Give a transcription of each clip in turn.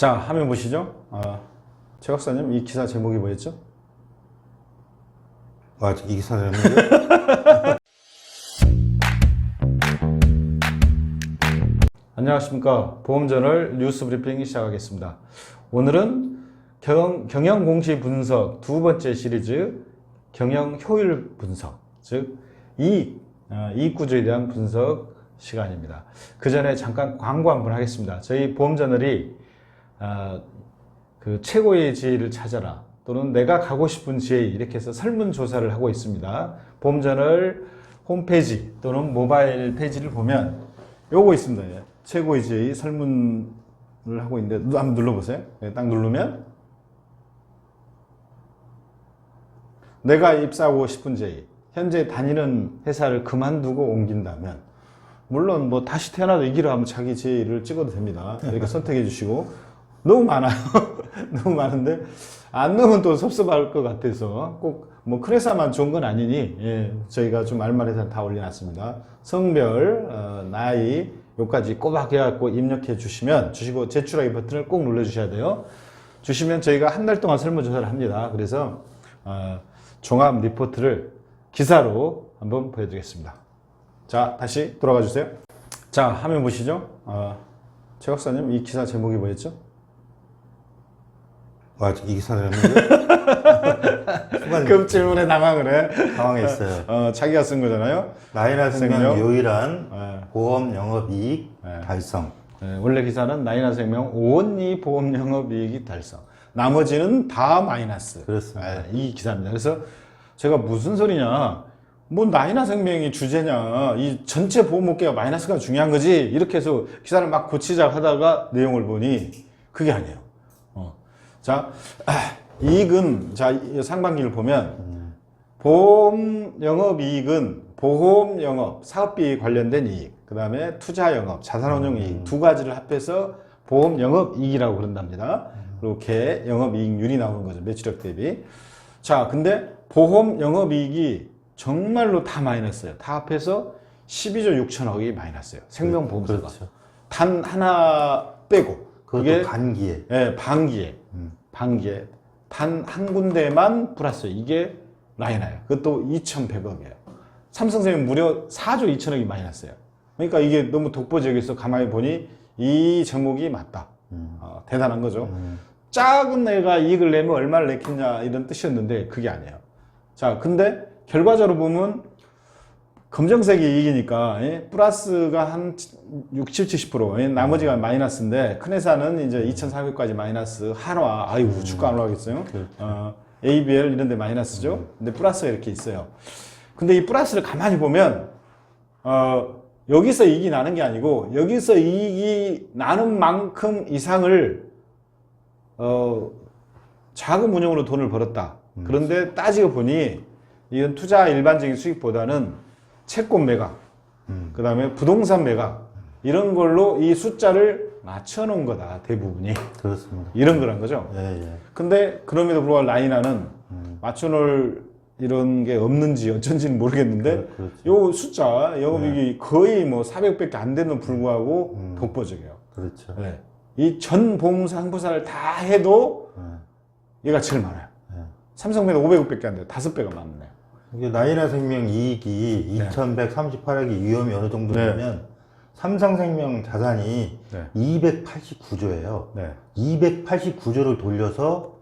자, 화면 보시죠. 아, 최 박사님, 이 기사 제목이 뭐였죠? 와, 이 기사는 안녕하십니까. 보험저널 뉴스 브리핑 시작하겠습니다. 오늘은 경, 경영 공시 분석 두 번째 시리즈 경영 효율 분석, 즉 이익, 어, 이익 구조에 대한 분석 시간입니다. 그 전에 잠깐 광고 한번 하겠습니다. 저희 보험저널이 아, 그 최고의 지혜를 찾아라 또는 내가 가고 싶은 지혜 이렇게 해서 설문조사를 하고 있습니다. 보험저널 홈페이지 또는 모바일 페이지를 보면 요거 있습니다. 예. 최고의 지혜 설문을 하고 있는데 누- 한번 눌러보세요. 예, 딱 누르면 내가 입사하고 싶은 제의 현재 다니는 회사를 그만두고 옮긴다면 물론 뭐 다시 태어나도 이기로 하면 자기 제의를 찍어도 됩니다. 이렇게 선택해 주시고 너무 많아요. 너무 많은데 안 넣으면 또 섭섭할 것 같아서 꼭뭐큰 회사만 좋은 건 아니니 예, 저희가 좀 알말해서 다 올려놨습니다. 성별, 어, 나이 요까지 꼬박 해갖고 입력해 주시면 주시고 제출하기 버튼을 꼭 눌러주셔야 돼요. 주시면 저희가 한 달 동안 설문조사를 합니다. 그래서 어, 종합 리포트를 기사로 한번 보여드리겠습니다. 자, 다시 돌아가 주세요. 자, 화면 보시죠. 어, 최 박사님, 이 기사 제목이 뭐였죠? 와, 이 기사는 급 질문에 당황을 해. 당황했어요. 어, 자기가 쓴 거잖아요. 나이나 생명. 유일한 예. 보험 영업 이익 네. 달성. 예, 원래 기사는 나이나 생명 온리 보험 영업 이익이 달성. 나머지는 다 마이너스. 그렇습니다. 예, 이 기사입니다. 그래서 제가 무슨 소리냐? 뭐 나이나 생명이 주제냐? 이 전체 보험업계가 마이너스가 중요한 거지. 이렇게 해서 기사를 막 고치자 하다가 내용을 보니 그게 아니에요. 어. 자, 아, 이익은 자이 상반기를 보면 보험 영업 이익은 보험 영업 사업비 관련된 이익, 그 다음에 투자 영업 자산운용 이익 두 가지를 합해서 보험 영업 이익이라고 그런답니다. 이렇게 영업 이익률이 나오는 거죠 매출액 대비. 자, 근데 보험 영업 이익이 정말로 다 마이너스예요. 다 합해서 12조 6천억이 마이너스예요. 생명보험사가 그렇죠. 단 하나 빼고 그게 반기에. 예, 반기에, 반기에 단 한 군데만 플러스 이게 라이나예요. 그것도 2,100억이에요. 삼성생명 무려 4조 2천억이 마이너스예요. 그러니까 이게 너무 독보적이어서 가만히 보니 이 제목이 맞다. 어, 대단한 거죠. 작은 애가 이익을 내면 얼마를 내겠냐 이런 뜻이었는데 그게 아니에요. 자, 근데 결과적으로 보면 검정색이 이익이니까 예? 플러스가 한 60, 70% 예? 나머지가 마이너스인데 큰 회사는 이제 2,400까지 마이너스 한화 아이고 주가 안 올라가겠어요? 어, ABL 이런 데 마이너스죠. 근데 플러스가 이렇게 있어요. 근데 이 플러스를 가만히 보면 어, 여기서 이익이 나는 게 아니고 여기서 이익이 나는 만큼 이상을 어, 자금 운용으로 돈을 벌었다. 그런데 따지고 보니 이건 투자 일반적인 수익보다는 채권 매각, 그 다음에 부동산 매각, 이런 걸로 이 숫자를 맞춰 놓은 거다, 대부분이. 그렇습니다. 이런 거란 거죠. 예, 예. 근데 그럼에도 불구하고 라이나는 맞춰 놓을 이런 게 없는지 어쩐지는 모르겠는데 그렇죠. 요 숫자 영업이익이 거의 뭐 400밖에 안 되는 불구하고 독보적이에요. 그렇죠. 네. 이전 보험사 항보사를 다 해도 네. 얘가 제일 많아요. 네. 삼성매는 500억밖에 안 돼요. 다섯 배가 많네요. 이게 나이나 생명 이익이 네. 2,138억이 위험이 어느 정도냐면 삼성생명 자산이 네. 289조예요. 네. 289조를 돌려서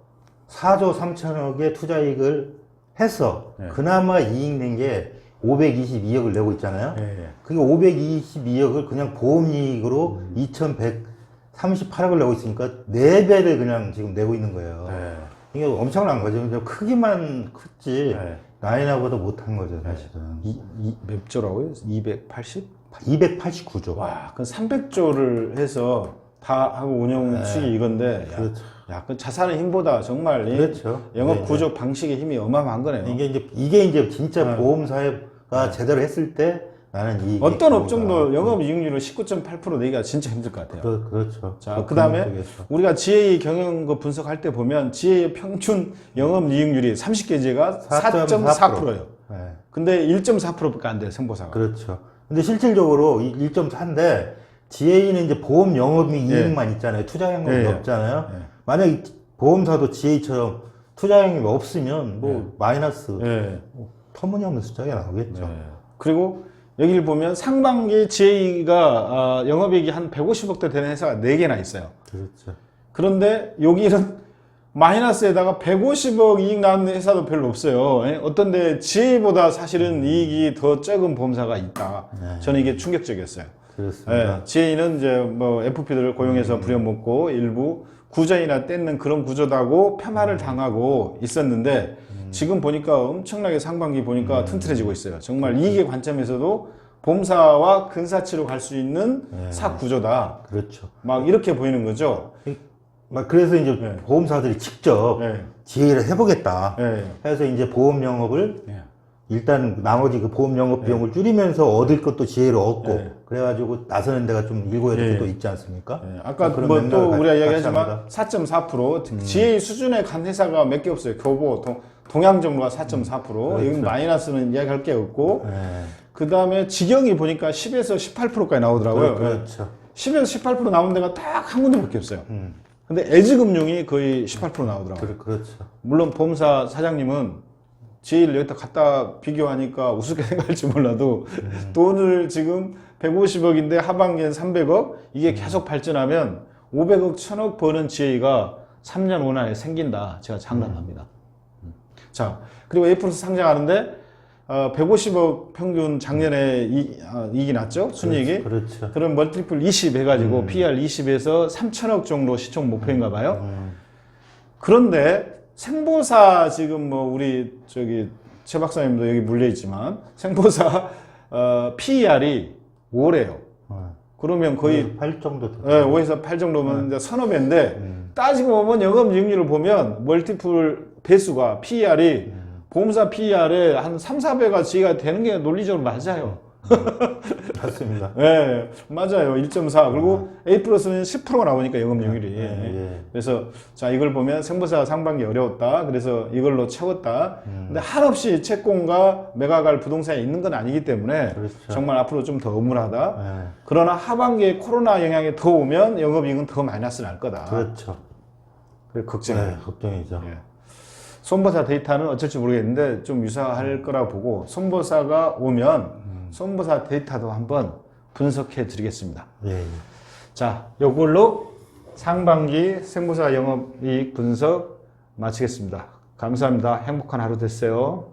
4조 3천억의 투자이익을 해서 네. 그나마 이익 낸 게 522억을 내고 있잖아요. 예, 예. 그게 522억을 그냥 보험이익으로 음. 2138억을 내고 있으니까 4배를 그냥 지금 내고 있는 거예요. 네. 이게 엄청난 거죠. 크기만 컸지 네. 나이나보다 못한 거죠, 사실은. 이, 이, 몇 조라고요? 280? 289조. 와, 그 300조를 해서 다 하고 운영 수익이 이건데, 야, 그렇죠. 야, 그 자산의 힘보다 정말 이 그렇죠. 영업 네, 구조 방식의 힘이 어마어마한 거네요. 이게 이제 이게 이제 진짜 보험사가 제대로 했을 때 나는 이 어떤 업종도 영업 이익률을 19.8% 내기가 진짜 힘들 것 같아요. 그, 그렇죠. 자, 그 다음에. 우리가 GA 경영 그 분석할 때 보면 GA의 평균 영업 이익률이 30개제가 4.4%예요. 네. 근데 1.4%밖에 안 돼요, 생보사가. 그렇죠. 근데 실질적으로 이 1.4인데 GA는 이제 보험 영업이 이익만 있잖아요. 투자 영업이 예, 예. 없잖아요. 예. 만약 에 보험사도 GA처럼 투자 영업이 없으면 뭐 마이너스 예. 터무니없는 숫자가 나오겠죠. 네. 그리고 여기를 보면 상반기 GA가 영업이익이 한 150억대 되는 회사가 4개나 있어요. 그렇죠. 그런데 여기는 마이너스에다가 150억 이익 나는 회사도 별로 없어요. 예? 어떤 데 GA보다 사실은 이익이 더 적은 보험사가 있다. 저는 이게 충격적이었어요. 그렇습니다. 예, GA는 이제 뭐 FP들을 고용해서 부려먹고 일부 구제이나 떼는 그런 구조다고 폄하를 당하고 있었는데 지금 보니까 엄청나게 상반기 보니까 튼튼해지고 있어요. 정말 이익의 관점에서도 보험사와 근사치로 갈 수 있는 사 구조다. 그렇죠. 막 이렇게 보이는 거죠. 막 그래서 이제 네. 보험사들이 직접 예. GA를 해보겠다. 예. 해서 이제 보험 영업을 예. 일단 나머지 그 보험 영업 비용을 줄이면서 얻을 것도 지혜를 얻고 네. 그래가지고 나서는 데가 좀 일고야 될 예. 것도 있지 않습니까? 예, 아까 그런 뭐또 맥락을 같이 우리가. 음. 이야기하지만 4.4% GA 수준에 간 회사가 몇 개 없어요. 교보, 동, 동양정로가 4.4%. 그렇죠. 여기 마이너스는 이야기할 게 없고 예. 그 다음에 직영이 보니까 10에서 18%까지 나오더라고요. 그렇죠. 10에서 18% 나온 데가 딱 한 군데밖에 없어요. 음. 근데 에즈금융이 거의 18% 나오더라고요. 그, 그렇죠. 물론 보험사 사장님은 GA를 여기다 갖다 비교하니까 우습게 생각할지 몰라도 음. 돈을 지금 150억인데 하반기엔 300억 이게 계속 발전하면 500억, 1000억 버는 GA가 3년 5년 안에 생긴다. 제가 장담합니다. 음. 자, 그리고 플러스 상장하는데 어, 150억 평균 작년에 이, 어, 이익이 났죠? 순이익이. 그렇죠. 그럼 멀티플 20 해가지고 PR 20에서 3천억 정도 시총 목표인가 봐요. 음. 그런데 생보사 지금 뭐 우리 저기 최 박사님도 여기 물려 있지만 생보사 어, PER이 5래요. 어. 그러면 거의 8 정도 돼. 예, 5에서 8 정도면 이제 서너 배인데 따지고 보면 영업 이익률을 보면 멀티플 배수가 PER이 보험사 PER에 한 3, 4배가 지가 되는 게 논리적으로 맞아요. 맞습니다. 예, 맞아요. 1.4. 그리고 A 플러스는 10%가 나오니까 영업이익률이. 예, 예. 그래서 자 이걸 보면 생보사 상반기 어려웠다. 그래서 이걸로 채웠다. 근데 한없이 채권과 매각할 부동산이 있는 건 아니기 때문에 그렇죠. 정말 앞으로 좀 더 음울하다. 예. 그러나 하반기에 코로나 영향이 더 오면 영업이익은 더 마이너스 날 거다. 그렇죠. 그래 걱정이에요. 네, 걱정이죠. 예. 손보사 데이터는 어쩔지 모르겠는데 좀 유사할 거라 보고 손보사가 오면 손보사 데이터도 한번 분석해 드리겠습니다. 예, 예. 자, 요걸로 상반기 생보사 영업이익 분석 마치겠습니다. 감사합니다. 행복한 하루 되세요.